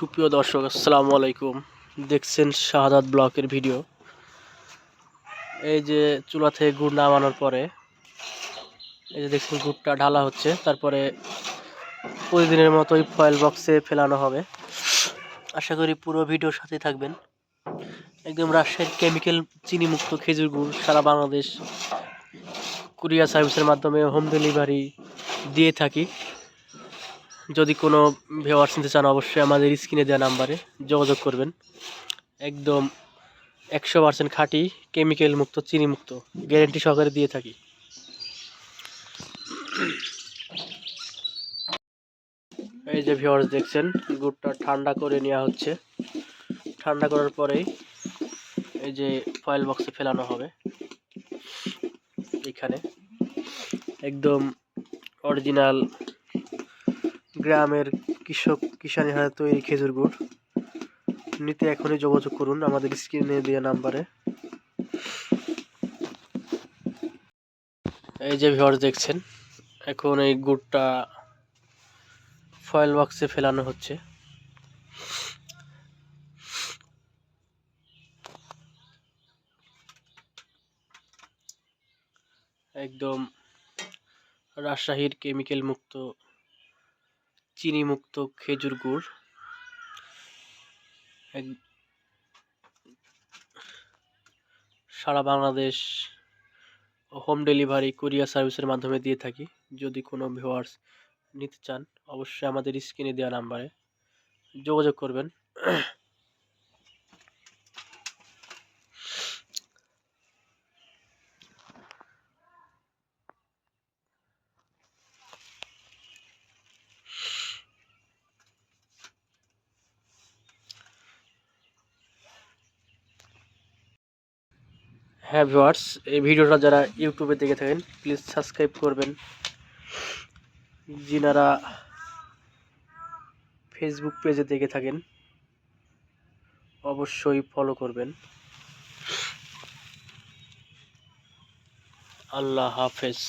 সুপ্রিয় দর্শক, আসসালামু আলাইকুম। দেখছেন শাহাদাত ব্লকের ভিডিও। এই যে চুলা থেকে গুড় নামানোর পরে, এই যে দেখছেন গুড়টা ঢালা হচ্ছে, তারপরে প্রতিদিনের মতোই ফয়েল বক্সে ফেলানো হবে। আশা করি পুরো ভিডিওর সাথে থাকবেন। একদম রাজশাহীর কেমিক্যাল চিনিমুক্ত খেজুর গুড় সারা বাংলাদেশ কুরিয়ার সার্ভিসের মাধ্যমে হোম ডেলিভারি দিয়ে থাকি। যদি কোনো ভিওয়ার্স নিতে চান, অবশ্যই আমাদের স্ক্রিনে দেওয়া নাম্বারে যোগাযোগ করবেন। একদম একশো পার্সেন্ট খাঁটি কেমিক্যাল মুক্ত, চিনি মুক্ত গ্যারেন্টি সহকারে দিয়ে থাকি। এই যে ভিওয়ার্স দেখছেন, গুড়টা ঠান্ডা করে নেওয়া হচ্ছে। ঠান্ডা করার পরেই এই যে ফয়েল বক্সে ফেলানো হবে। এখানে একদম অরিজিনাল গ্রামের কৃষক কিষানি হাতে তৈরি খেজুর গুড়। নিতে এখনই যোগাযোগ করুন আমাদের স্ক্রিনে দেওয়া নাম্বারে। এই যে ভিওর দেখছেন, এখন এই গুড়টা ফয়েল বক্সে ফেলানো হচ্ছে। একদম রাজশাহীর কেমিক্যাল মুক্ত চিনি মুক্ত খেজুর গুড়। সারা বাংলাদেশ হোম ডেলিভারি কুরিয়ার সার্ভিসের মাধ্যমে দিয়ে থাকি। যদি কোনো ভিউয়ার্স নিতে চান, অবশ্যই আমাদের স্ক্রিনে দেওয়া নাম্বারে যোগাযোগ করবেন। হ্যাঁ ভিউয়ার্স, এই ভিডিওটা যারা ইউটিউবে দেখে থাকেন প্লিজ সাবস্ক্রাইব করবেন। যিনারা ফেসবুক পেজে দেখে থাকেন, অবশ্যই ফলো করবেন। আল্লাহ হাফেজ।